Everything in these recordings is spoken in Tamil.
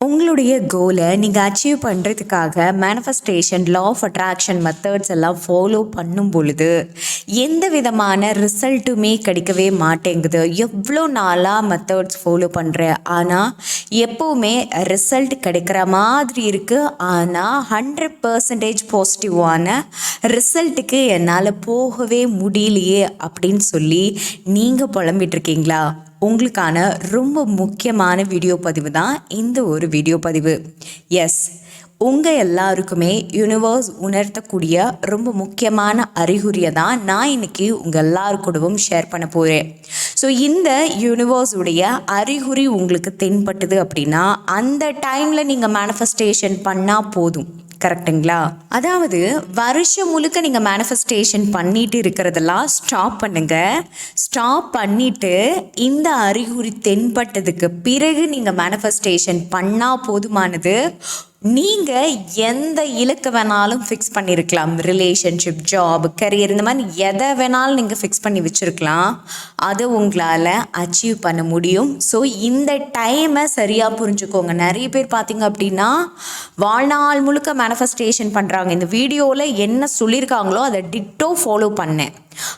உங்களுடைய கோலை நீங்கள் அச்சீவ் பண்ணுறதுக்காக manifestation law of attraction methods எல்லாம் ஃபாலோ பண்ணும் பொழுது எந்த விதமான ரிசல்ட்டுமே கிடைக்கவே மாட்டேங்குது. எவ்வளோ நாளாக மெத்தட்ஸ் ஃபாலோ பண்ணுறேன் ஆனால் எப்போவுமே ரிசல்ட் கிடைக்கிற மாதிரி இருக்குது ஆனால் ஹண்ட்ரட் பர்சன்டேஜ் பாசிட்டிவான ரிசல்ட்டுக்கு என்னால் போகவே முடியலையே அப்படின்னு சொல்லி நீங்கள் புலம்பிட்டுருக்கீங்களா உங்களுக்கான ரொம்ப முக்கியமான வீடியோ பதிவு தான் இந்த ஒரு வீடியோ பதிவு. எஸ் உங்கள் எல்லாருக்குமே யூனிவர்ஸ் உணர்த்தக்கூடிய ரொம்ப முக்கியமான அறிகுறியை தான் நான் இன்னைக்கு உங்கள் எல்லாருக்கூடவும் ஷேர் பண்ண போகிறேன் ஸோ இந்த யூனிவர்ஸுடைய அறிகுறி உங்களுக்கு தென்பட்டுது அப்படின்னா அந்த டைமில் நீங்கள் மேனிஃபெஸ்டேஷன் பண்ணால் போதும். கரெக்டுங்களா அதாவது வருஷம் முழுக்க நீங்கள் மேனிஃபெஸ்டேஷன் பண்ணிட்டு இருக்கிறதெல்லாம் ஸ்டாப் பண்ணுங்க. ஸ்டாப் பண்ணிட்டு இந்த அறிகுறி தென்பட்டதுக்கு பிறகு நீங்கள் மேனிஃபெஸ்டேஷன் பண்ணால் போதுமானது. நீங்கள் எந்த இலக்கு வேணாலும் ஃபிக்ஸ் பண்ணியிருக்கலாம் ரிலேஷன்ஷிப் ஜாப் கரியர் இந்த மாதிரி எதை வேணாலும் நீங்கள் ஃபிக்ஸ் பண்ணி வச்சுருக்கலாம். அதை உங்களால் அச்சீவ் பண்ண முடியும். ஸோ இந்த டைமை சரியாக புரிஞ்சுக்கோங்க. நிறைய பேர் பார்த்தீங்க அப்படின்னா வாழ்நாள் முழுக்க மேனிஃபெஸ்டேஷன் பண்ணுறாங்க இந்த வீடியோவில் என்ன சொல்லியிருக்காங்களோ அதை டிட்டோ ஃபாலோ பண்ணேன்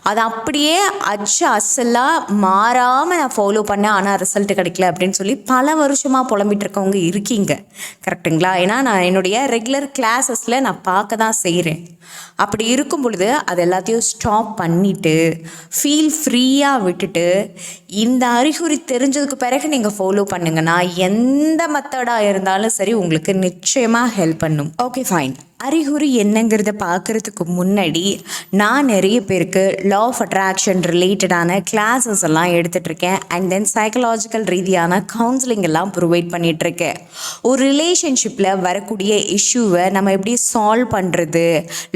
அது அப்படியே அச்சு அசலாக மாறாமல் நான் ஃபாலோ பண்ணேன். ஆனால் ரிசல்ட் கிடைக்கல அப்படின்னு சொல்லி பல வருஷமாக புலம்பிட்டு இருக்கவங்க இருக்கீங்க. கரெக்டுங்களா ஏன்னா நான் என்னுடைய ரெகுலர் கிளாஸஸில் நான் பார்க்க தான் செய்கிறேன் அப்படி இருக்கும் பொழுது அது எல்லாத்தையும் ஸ்டாப் பண்ணிவிட்டு ஃபீல் ஃப்ரீயாக விட்டுட்டு இந்த அறிகுறி தெரிஞ்சதுக்கு பிறகு நீங்கள் ஃபாலோ பண்ணுங்கன்னா எந்த மெத்தடாக இருந்தாலும் சரி உங்களுக்கு நிச்சயமாக ஹெல்ப் பண்ணும். ஓகே ஃபைன் அறிகுறி என்னங்கிறத பார்க்குறதுக்கு முன்னாடி நான் நிறைய பேருக்கு லா ஆஃப் அட்ராக்ஷன் ரிலேட்டடான கிளாஸஸ் எல்லாம் எடுத்துட்ருக்கேன் அண்ட் தென் சைக்கலாஜிக்கல் ரீதியான கவுன்சிலிங் எல்லாம் ப்ரொவைட் பண்ணிகிட்ருக்கேன் ஒரு ரிலேஷன்ஷிப்பில் வரக்கூடிய இஷ்யூவை நம்ம எப்படி சால்வ் பண்ணுறது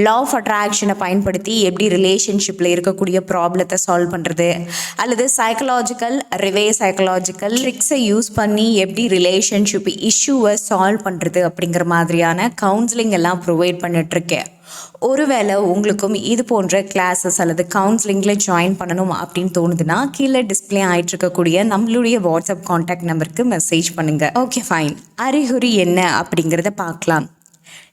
லா ஆஃப் அட்ராக்ஷனை பயன்படுத்தி எப்படி ரிலேஷன்ஷிப்பில் இருக்கக்கூடிய ப்ராப்ளத்தை சால்வ் பண்ணுறது அல்லது சைக்கலாஜிக்கல் ரிவே சைக்கலாஜிக்கல் ட்ரிக்ஸை யூஸ் பண்ணி எப்படி ரிலேஷன்ஷிப் இஷ்யூவை சால்வ் பண்ணுறது அப்படிங்கிற மாதிரியான கவுன்சிலிங் எல்லாம் ப்ரொவைட் வெயிட் பண்ணிகிட்ருக்கேன் ஒருவேளை உங்களுக்கும் இது போன்ற கிளாஸஸ் அல்லது கவுன்சிலிங்கில் ஜாயின் பண்ணணும் அப்படின்னு தோணுதுன்னா கீழே டிஸ்பிளே ஆகிட்டு இருக்கக்கூடிய நம்மளுடைய வாட்ஸ்அப் காண்டாக்ட் நம்பருக்கு மெசேஜ் பண்ணுங்கள் ஓகே ஃபைன் அறிகுறி என்ன அப்படிங்கிறத பார்க்கலாம்.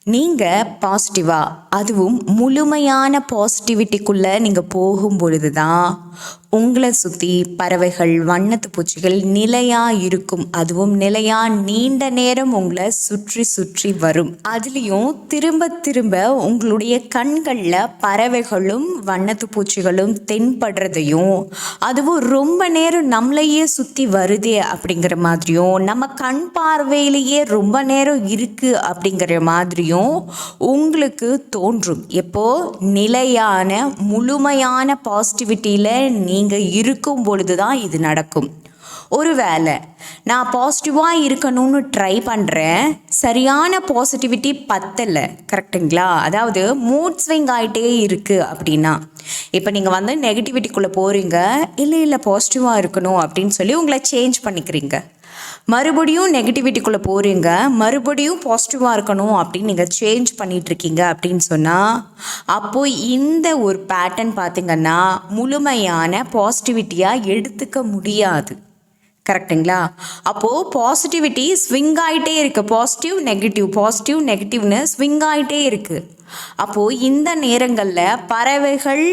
நீங்கள் பாசிட்டிவாக அதுவும் முழுமையான பாசிட்டிவிட்டிக்குள்ளே நீங்கள் போகும் பொழுது தான் உங்களை சுற்றி பறவைகள் வண்ணத்து பூச்சிகள் நிலையாக இருக்கும். அதுவும் நிலையாக நீண்ட நேரம் உங்களை சுற்றி சுற்றி வரும். அதுலேயும் திரும்ப திரும்ப உங்களுடைய கண்களில் பறவைகளும் வண்ணத்து பூச்சிகளும் தென்படுறதையும் அதுவும் ரொம்ப நேரம் நம்மளையே சுற்றி வருதே அப்படிங்கிற மாதிரியும் நம்ம கண் பார்வையிலேயே ரொம்ப நேரம் இருக்குது அப்படிங்கிற மாதிரியும் உங்களுக்கு தோன்றும். எப்போ? நிலையான முழுமையான பாசிட்டிவிட்டியில் நீங்கள் இருக்கும் பொழுது தான் இது நடக்கும். ஒருவேளை நான் பாசிட்டிவாக இருக்கணும்னு ட்ரை பண்ணுறேன் சரியான பாசிட்டிவிட்டி பத்தலை. கரெக்டுங்களா அதாவது மூட் ஸ்விங் ஆகிட்டே இருக்குது அப்படின்னா. இப்போ நீங்கள் வந்து நெகட்டிவிட்டிக்குள்ளே போகிறீங்க இல்லை இல்லை பாசிட்டிவாக இருக்கணும் அப்படின்னு சொல்லி உங்களை சேஞ்ச் பண்ணிக்கிறீங்க. மறுபடியும் நெகட்டிவிட்டிக்குள்ளே போகிறீங்க மறுபடியும் பாசிட்டிவாக இருக்கணும் அப்படின்னு நீங்கள் சேஞ்ச் பண்ணிகிட்ருக்கீங்க அப்படின்னு சொன்னால் அப்போது இந்த ஒரு பேட்டர்ன் பார்த்திங்கன்னா முழுமையான பாசிட்டிவிட்டியாக எடுத்துக்க முடியாது. கரெக்டுங்களா? அப்போது பாசிட்டிவிட்டி ஸ்விங் ஆகிட்டே இருக்குது பாசிட்டிவ் நெகட்டிவ் பாசிட்டிவ் நெகட்டிவ்னு ஸ்விங் ஆகிட்டே இருக்குது அப்போது இந்த நேரங்களில் பறவைகள்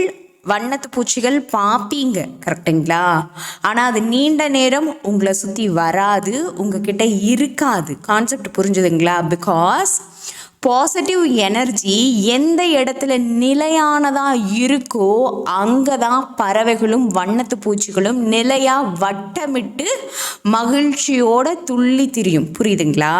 வண்ணத்து பூச்சிகள் பார்ப்பீங்க கரெக்டுங்களா? ஆனால் அது நீண்ட நேரம் உங்களை சுற்றி வராது உங்ககிட்ட இருக்காது. கான்செப்ட் புரிஞ்சுதுங்களா? பிகாஸ் பாசிட்டிவ் எனர்ஜி எந்த இடத்துல நிலையானதாக இருக்கோ அங்கே தான் பறவைகளும் வண்ணத்து பூச்சிகளும் நிலையாக வட்டமிட்டு மகிழ்ச்சியோட துள்ளி திரியும். புரியுதுங்களா?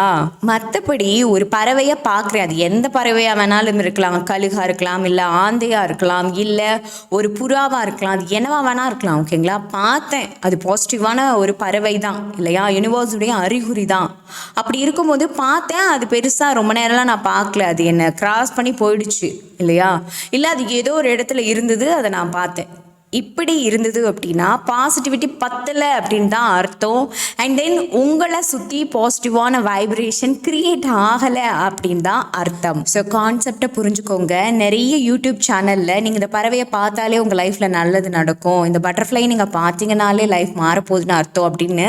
மற்றபடி ஒரு பறவையை பார்க்குறேன். அது எந்த பறவையாக வேணாலும் இருக்கலாம். கழுகாக இருக்கலாம் இல்லை ஆந்தையாக இருக்கலாம் இல்லை ஒரு புறாவாக இருக்கலாம். அது என்னவா வேணா இருக்கலாம் ஓகேங்களா? பார்த்தேன். அது பாசிட்டிவான ஒரு பறவை தான் இல்லையா? யூனிவர்ஸுடைய அறிகுறி தான் அப்படி இருக்கும்போது பார்த்தேன். அது பெருசாக ரொம்ப நேரம்லாம் நான் பார்க்கல. அது என்னை கிராஸ் பண்ணி போயிடுச்சு இல்லையா? இல்லை அது ஏதோ ஒரு இடத்துல இருந்தது அதை நான் பார்த்தேன். இப்படி இருந்தது அப்படின்னா பாசிட்டிவிட்டி பத்தலை அப்படின்னு தான் அர்த்தம். அண்ட் தென் உங்களை சுற்றி பாசிட்டிவான வைப்ரேஷன் கிரியேட் ஆகலை அப்படின்னு தான் அர்த்தம். ஸோ கான்செப்டை புரிஞ்சுக்கோங்க. நிறைய யூடியூப் சேனலில் நீங்கள் இந்த பறவையை பார்த்தாலே உங்கள் லைஃப்பில் நல்லது நடக்கும். இந்த பட்டர்ஃப்ளை நீங்கள் பார்த்தீங்கனாலே லைஃப் மாறப்போகுதுன்னு அர்த்தம் அப்படின்னு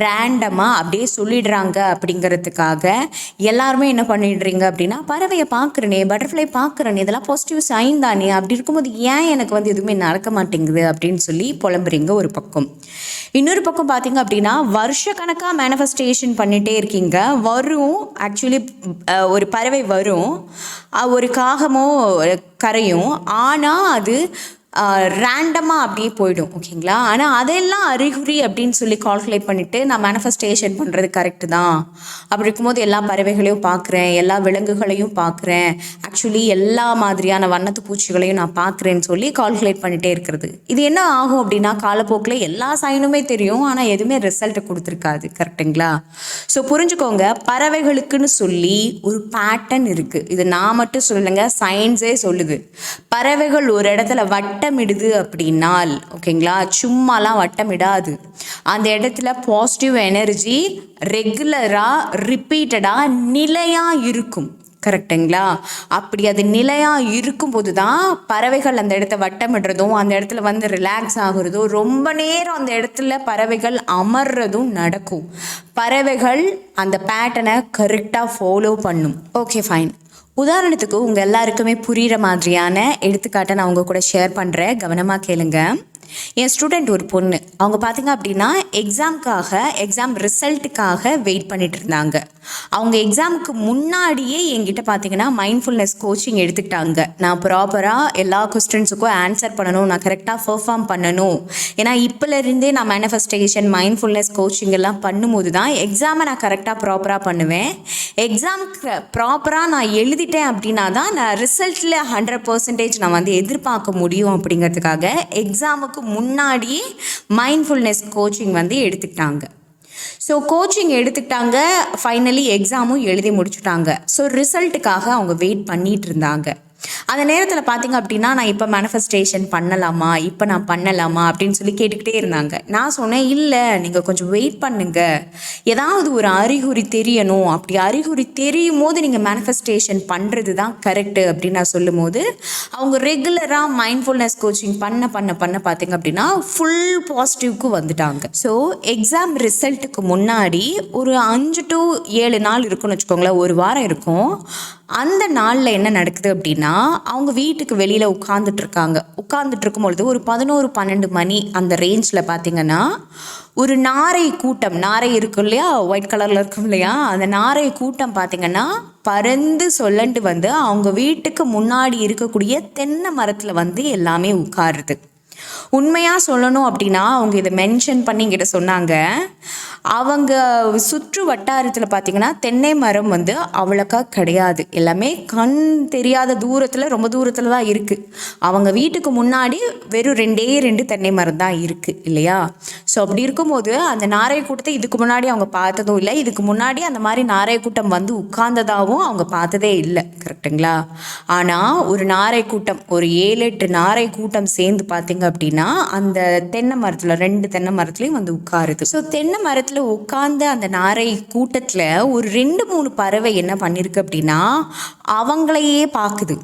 ரேண்டமாக அப்படியே சொல்லிடுறாங்க அப்படிங்கிறதுக்காக. எல்லாருமே என்ன பண்ணிடுறீங்க அப்படின்னா பறவையை பார்க்குறனே பட்டர்ஃப்ளை பார்க்குறனே இதெல்லாம் பாசிட்டிவ் சைன் தானே. அப்படி இருக்கும்போது ஏன் எனக்கு வந்து எதுவுமே நடக்க மாட்டேங்குது? அப்படின்னு சொல்லி புலம்புறீங்க ஒரு பக்கம். இன்னொரு பக்கம் பார்த்தீங்க அப்படின்னா வருஷ கணக்காக மேனிஃபெஸ்டேஷன் பண்ணிகிட்டே இருக்கீங்க. வரும் ஆக்சுவலி ஒரு பறவை வரும். ஒரு காகமோ கரையும். ஆனால் அது ரேண்டமாக அப்படியே போயிடும் ஓகேங்களா? ஆனால் அதெல்லாம் அறிகுறி அப்படின்னு சொல்லி கால்குலேட் பண்ணிவிட்டு நான் மேனிஃபெஸ்டேஷன் பண்ணுறது கரெக்டு தான். அப்படி இருக்கும்போது எல்லா பறவைகளையும் பார்க்குறேன் எல்லா விலங்குகளையும் பார்க்குறேன். ஆக்சுவலி எல்லா மாதிரியான வண்ணத்து பூச்சிகளையும் நான் பார்க்குறேன்னு சொல்லி கால்குலேட் பண்ணிகிட்டே இருக்கிறது. இது என்ன ஆகும் அப்படின்னா காலப்போக்கில் எல்லா சைனுமே தெரியும் ஆனால் எதுவுமே ரிசல்ட்டை கொடுத்துருக்காது கரெக்டுங்களா ஸோ புரிஞ்சுக்கோங்க பறவைகளுக்குன்னு சொல்லி ஒரு பேட்டர்ன் இருக்குது இது நான் மட்டும் சொல்லுங்க சயின்ஸே சொல்லுது. பறவைகள் ஒரு இடத்துல வட்டமிடுது அப்படின்னால் ஓகேங்களா சும்மாலாம் வட்டமிடாது. அந்த இடத்துல பாசிட்டிவ் எனர்ஜி ரெகுலராக ரிப்பீட்டடாக நிலையாக இருக்கும். கரெக்டுங்களா அப்படி அது நிலையாக இருக்கும்போது தான் பறவைகள் அந்த இடத்த வட்டமிடுறதும் அந்த இடத்துல வந்து ரிலாக்ஸ் ஆகுறதும் ரொம்ப நேரம் அந்த இடத்துல பறவைகள் அமர்றதும் நடக்கும். பறவைகள் அந்த பேட்டனை கரெக்டாக ஃபாலோ பண்ணும். ஓகே ஃபைன் உதாரணத்துக்கு உங்கள் எல்லாருக்குமே புரிகிற மாதிரியான எடுத்துக்காட்டை நான் உங்கள் கூட ஷேர் பண்ணுறேன் கவனமாக கேளுங்க. என் ஸ்டூடெண்ட் ஒரு பொண்ணு. அவங்க பார்த்தீங்க அப்படின்னா எக்ஸாம்க்காக எக்ஸாம் ரிசல்ட்டுக்காக வெயிட் பண்ணிட்டு இருந்தாங்க. அவங்க எக்ஸாமுக்கு முன்னாடியே என்கிட்ட பார்த்தீங்கன்னா மைண்ட்ஃபுல்னஸ் கோச்சிங் எடுத்துக்கிட்டாங்க. நான் ப்ராப்பராக எல்லா கொஸ்டின்ஸுக்கும் ஆன்சர் பண்ணணும் நான் கரெக்டாக பெர்ஃபார்ம் பண்ணணும். ஏன்னா இப்போலேருந்தே நான் மேனிஃபெஸ்டேஷன் மைண்ட்ஃபுல்னஸ் கோச்சிங் எல்லாம் பண்ணும்போது தான் எக்ஸாமை நான் கரெக்டாக ப்ராப்பராக பண்ணுவேன். எக்ஸாமுக்கு ப்ராப்பராக நான் எழுதிட்டேன் அப்படின்னா தான் நான் ரிசல்ட்டில் ஹண்ட்ரட் பர்சன்டேஜ் நான் வந்து எதிர்பார்க்க முடியும் அப்படிங்கிறதுக்காக எக்ஸாமுக்கு முன்னாடியே மைண்ட்ஃபுல்னஸ் கோச்சிங் வந்து எடுத்துக்கிட்டாங்க. ஸோ கோச்சிங் எடுத்துக்கிட்டாங்க. ஃபைனலி எக்ஸாமும் எழுதி முடிச்சுட்டாங்க. ஸோ ரிசல்ட்டுக்காக அவங்க வெயிட் பண்ணிட்டு இருந்தாங்க. அந்த நேரத்தில் பார்த்தீங்க அப்படின்னா நான் இப்போ மேனிஃபெஸ்டேஷன் பண்ணலாமா? இப்போ நான் பண்ணலாமா? அப்படின்னு சொல்லி கேட்டுக்கிட்டே இருந்தாங்க. நான் சொன்னேன் இல்லை நீங்கள் கொஞ்சம் வெயிட் பண்ணுங்க. ஏதாவது ஒரு அறிகுறி தெரியணும். அப்படி அறிகுறி தெரியும் போது நீங்கள் மேனிஃபெஸ்டேஷன் பண்ணுறது தான் கரெக்டு அப்படின்னு நான் சொல்லும்போது அவங்க ரெகுலராக மைண்ட்ஃபுல்னஸ் கோச்சிங் பண்ண பண்ண பண்ண பார்த்தீங்க அப்படின்னா ஃபுல் பாசிட்டிவ்க்கு வந்துட்டாங்க. ஸோ எக்ஸாம் ரிசல்ட்டுக்கு முன்னாடி ஒரு அஞ்சு டு ஏழு நாள் இருக்குன்னு வச்சுக்கோங்களேன் ஒரு வாரம் இருக்கும். அந்த நாளில் என்ன நடக்குது அப்படின்னா அவங்க வீட்டுக்கு வெளியில் உட்காந்துட்ருக்காங்க உட்காந்துட்ருக்கும் உட்காந்துட்டு இருக்கும் பொழுது ஒரு பதினோரு பன்னெண்டு மணி அந்த ரேஞ்சில் பார்த்தீங்கன்னா ஒரு நாரை கூட்டம் நாரை இருக்கும் இல்லையா? ஒயிட் கலரில் இருக்கும் இல்லையா? அந்த நாரை கூட்டம் பார்த்தீங்கன்னா பறந்து சொல்லண்டு வந்து அவங்க வீட்டுக்கு முன்னாடி இருக்கக்கூடிய தென்னை மரத்தில் வந்து எல்லாமே உட்காருது. உண்மையாக சொல்லணும் அப்படின்னா அவங்க இதை மென்ஷன் பண்ணி என்கிட்ட சொன்னாங்க. அவங்க சுற்று வட்டாரத்தில் பார்த்தீங்கன்னா தென்னை மரம் வந்து அவ்வளோக்கா கிடையாது. எல்லாமே கண் தெரியாத தூரத்தில் ரொம்ப தூரத்தில் தான் இருக்குது அவங்க வீட்டுக்கு முன்னாடி வெறும் ரெண்டே ரெண்டு தென்னை மரம் தான் இருக்குது இல்லையா? ஸோ அப்படி இருக்கும்போது அந்த நாரை கூட்டத்தை இதுக்கு முன்னாடி அவங்க பார்த்ததும் இல்லை. இதுக்கு முன்னாடி அந்த மாதிரி நாரை கூட்டம் வந்து உட்கார்ந்ததாகவும் அவங்க பார்த்ததே இல்லை கரெக்டுங்களா ஆனால் ஒரு நாரை கூட்டம் ஒரு ஏழு எட்டு நாரை கூட்டம் சேர்ந்து பார்த்திங்க அப்படின்னா அந்த தென்னை மரத்தில் ரெண்டு தென்னை மரத்துலையும் வந்து உட்காருது. ஸோ தென்னை மரத்தில் உட்கார்ந்த அந்த நாரை கூட்டத்தில் ஒரு ரெண்டு மூணு பறவை என்ன பண்ணியிருக்கு அப்படின்னா அவங்களையே பார்க்குது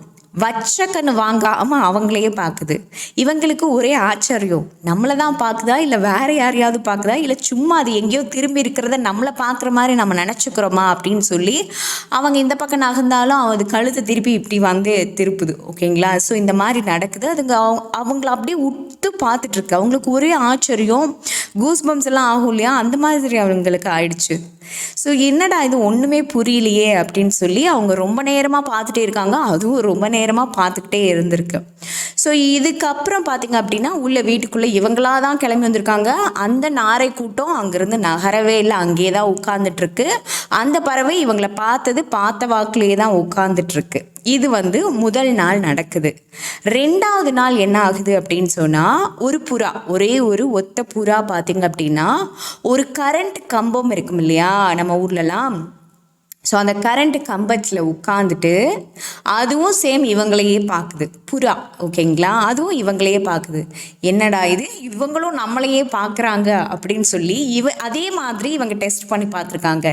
வச்ச கண் வாங்காம அவங்களையே பார்க்குது. இவங்களுக்கு ஒரே ஆச்சரியம். நம்மளை தான் பார்க்குதா? இல்லை வேற யாரையாவது பார்க்குதா? இல்லை சும்மா அது எங்கேயோ திரும்பி இருக்கிறத நம்மளை பார்க்குற மாதிரி நம்ம நினச்சிக்கிறோமா? அப்படின்னு சொல்லி அவங்க இந்த பக்கம் நகர்ந்தாலும் அது கழுத்தை திருப்பி இப்படி வந்து திருப்புது. ஓகேங்களா? ஸோ இந்த மாதிரி நடக்குது. அதுங்க அவங்க அவங்கள அப்படியே உத்து பார்த்துட்டு இருக்கு. அவங்களுக்கு ஒரே ஆச்சரியம். கூஸ் பம்ஸ் எல்லாம் ஆகும் இல்லையா? அந்த மாதிரி அவங்களுக்கு ஆயிடுச்சு. ஸோ என்னடா இது ஒன்றுமே புரியலையே அப்படின்னு சொல்லி அவங்க ரொம்ப நேரமாக பார்த்துட்டே இருக்காங்க. அதுவும் ரொம்ப நேரமாக பார்த்துக்கிட்டே இருந்திருக்கு. ஸோ இதுக்கப்புறம் பார்த்தீங்க அப்படின்னா உள்ள வீட்டுக்குள்ளே இவங்களா தான் கிளம்பி வந்திருக்காங்க. அந்த நாரை கூட்டம் அங்கேருந்து நகரவே இல்லை. அங்கேயே தான் உட்காந்துட்ருக்கு அந்த பறவை இவங்களை பார்த்தது பார்த்த வாக்குலேயே தான் உட்காந்துட்ருக்கு இது வந்து முதல் நாள் நடக்குது. ரெண்டாவது நாள் என்ன ஆகுது அப்படின்னு சொன்னால் ஒரு புறா ஒரே ஒரு ஒத்த புறா பார்த்திங்க அப்படின்னா ஒரு கரண்ட் கம்பம் இருக்கும் இல்லையா? நம்ம ஊர்லலாம் ஸோ அந்த கரண்ட் கம்பத்தில் உட்காந்துட்டு அதுவும் சேம் இவங்களையே பார்க்குது புறா ஓகேங்களா? அதுவும் இவங்களையே பார்க்குது என்னடா இது? இவங்களும் நம்மளையே பார்க்குறாங்க அப்படின்னு சொல்லி இவ அதே மாதிரி இவங்க டெஸ்ட் பண்ணி பார்த்துருக்காங்க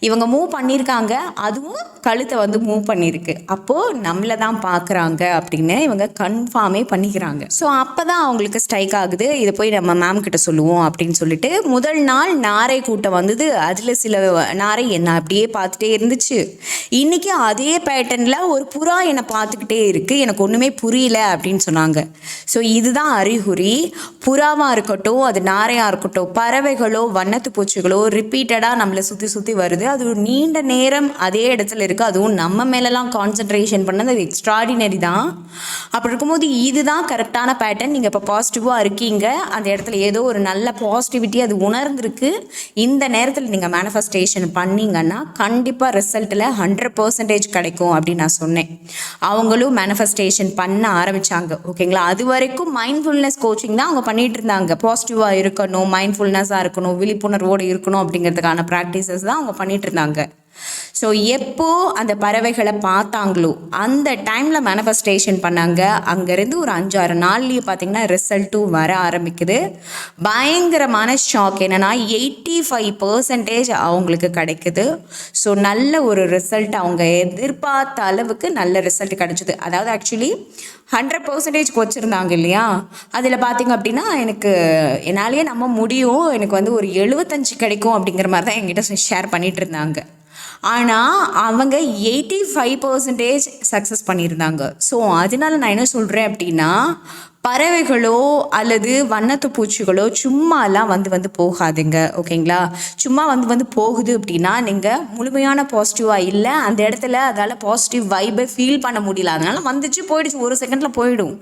இவங்க மூவ் பண்ணியிருக்காங்க அதுவும் கழுத்தை வந்து மூவ் பண்ணியிருக்கு அப்போது நம்மளை தான் பார்க்குறாங்க அப்படின்னு இவங்க கன்ஃபார்மே பண்ணிக்கிறாங்க. ஸோ அப்போ தான் அவங்களுக்கு ஸ்ட்ரைக் ஆகுது. இதை போய் நம்ம மேம் கிட்ட சொல்லுவோம் அப்படின்னு சொல்லிட்டு முதல் நாள் நாரை கூட்டம் வந்தது. அதில் சில நாரை என்ன அப்படியே பார்த்துட்டே இருந்துச்சு. இன்னைக்கு அதே பேட்டர்னில் ஒரு புறா என்னை பார்த்துக்கிட்டே இருக்குது எனக்கு ஒன்றுமே புரியல அப்படின்னு சொன்னாங்க. ஸோ இதுதான் அறிகுறி. புறாவாக இருக்கட்டும் அது நாரையாக இருக்கட்டும் பறவைகளோ வண்ணத்து பூச்சிகளோ ரிப்பீட்டடாக நம்மளை சுற்றி சுற்றி வருது. அது ஒரு நீண்ட நேரம் அதே இடத்துல இருக்குது அதுவும் நம்ம மேலெலாம் கான்சன்ட்ரேஷன் பண்ணது அது எக்ஸ்ட்ராடினரி தான். அப்படி இருக்கும்போது இதுதான் கரெக்டான பேட்டர்ன் நீங்கள் இப்போ பாசிட்டிவாக இருக்கீங்க. அந்த இடத்துல ஏதோ ஒரு நல்ல பாசிட்டிவிட்டி அது உணர்ந்திருக்கு. இந்த நேரத்தில் நீங்கள் மேனிஃபெஸ்டேஷன் பண்ணீங்கன்னா கண்டிப்பாக ரிசல்ட்டில் ஹண்ட்ரட் பர்சன்டேஜ் கிடைக்கும் அப்படின்னு நான் சொன்னேன். அவங்களும் மேனிஃபெஸ்டேஷன் பண்ண ஆரம்பித்தாங்க ஓகேங்களா? அது வரைக்கும் மைண்ட்ஃபுல்னஸ் கோச்சிங் தான் அவங்க பண்ணிட்டு இருந்தாங்க. பாசிட்டிவாக இருக்கணும் மைண்ட்ஃபுல்னஸாக இருக்கணும் விழிப்புணர்வோடு இருக்கணும் அப்படிங்கிறதுக்கான ப்ராக்டிசஸ் தான் அவங்க பண்ணிட்டு இருந்தாங்க. ஸோ எப்போ அந்த பறவைகளை பார்த்தாங்களோ அந்த டைமில் மேனிஃபெஸ்டேஷன் பண்ணாங்க அங்கேருந்து ஒரு அஞ்சாறு நாள்லேயே பார்த்திங்கன்னா ரிசல்ட்டும் வர ஆரம்பிக்குது. பயங்கரமான ஷாக் என்னென்னா எயிட்டி ஃபைவ் பர்சன்டேஜ் அவங்களுக்கு கிடைக்குது. ஸோ நல்ல ஒரு ரிசல்ட் அவங்க எதிர்பார்த்த அளவுக்கு நல்ல ரிசல்ட் கிடைச்சிது. அதாவது ஆக்சுவலி ஹண்ட்ரட் பர்சன்டேஜ் வச்சுருந்தாங்க இல்லையா? அதில் பார்த்திங்க அப்படின்னா எனக்கு என்னாலேயே நம்ம முடியும். எனக்கு வந்து ஒரு எழுபத்தஞ்சு கிடைக்கும் அப்படிங்கிற மாதிரி தான் என்கிட்ட ஷேர் பண்ணிகிட்டு இருந்தாங்க. ஆனால் அவங்க எயிட்டி ஃபைவ் பர்சன்டேஜ் சக்ஸஸ் பண்ணியிருந்தாங்க. ஸோ அதனால நான் என்ன சொல்கிறேன் அப்படின்னா பறவைகளோ அல்லது வண்ணத்து பூச்சிகளோ சும்மாலாம் வந்து வந்து போகாதுங்க. ஓகேங்களா? சும்மா வந்து வந்து போகுது அப்படின்னா நீங்கள் முழுமையான பாசிட்டிவாக இல்லை அந்த இடத்துல அதால் பாசிட்டிவ் வைபை ஃபீல் பண்ண முடியல. அதனால் வந்துச்சு போயிடுச்சு. ஒரு செகண்டில் போயிடும்.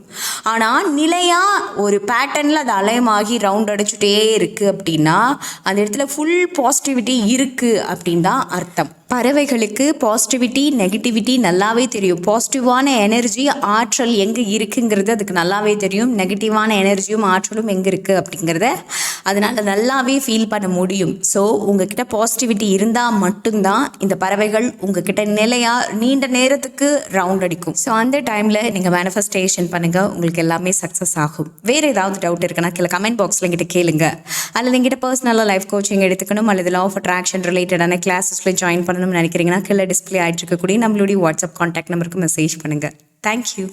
ஆனால் நிலையாக ஒரு பேட்டர்னில் அது அலையமாகி ரவுண்ட் அடிச்சுட்டே இருக்குது அப்படின்னா அந்த இடத்துல ஃபுல் பாசிட்டிவிட்டி இருக்குது அப்படின்னு தான் அர்த்தம். பறவைகளுக்கு பாசிட்டிவிட்டி நெகட்டிவிட்டி நல்லாவே தெரியும். பாசிட்டிவான எனர்ஜி ஆற்றல் எங்கே இருக்குங்கிறது அதுக்கு நல்லாவே தெரியும். நெகட்டிவான எனர்ஜியும் ஆற்றலும் எங்கே இருக்குது அப்படிங்கிறத அதனால் நல்லாவே ஃபீல் பண்ண முடியும். ஸோ உங்ககிட்ட பாசிட்டிவிட்டி இருந்தால் மட்டும்தான் இந்த பறவைகள் உங்ககிட்ட நிலையாக நீண்ட நேரத்துக்கு ரவுண்ட் அடிக்கும். ஸோ அந்த டைமில் நீங்கள் மேனிஃபெஸ்டேஷன் பண்ணுங்கள் உங்களுக்கு எல்லாமே சக்ஸஸ் ஆகும். வேறு ஏதாவது டவுட் இருக்குன்னா கீழே கமெண்ட் பாக்ஸில் எங்கிட்ட கேளுங்க. அல்லது எங்கிட்ட பர்சனலாக லைஃப் கோச்சிங் எடுத்துக்கணும். அல்லது லா ஆஃப் அட்ராக்ஷன் ரிலேட்டடான கிளாஸஸில் ஜாயின் பண்ண பண்ணணும்னு நினைக்கிறீங்கன்னா கீழே டிஸ்பிளே ஆகிட்டு இருக்கக்கூடிய நம்மளுடைய வாட்ஸ்அப் காண்டாக்ட் நம்பருக்கு மெசேஜ் பண்ணுங்கள் தேங்க்யூ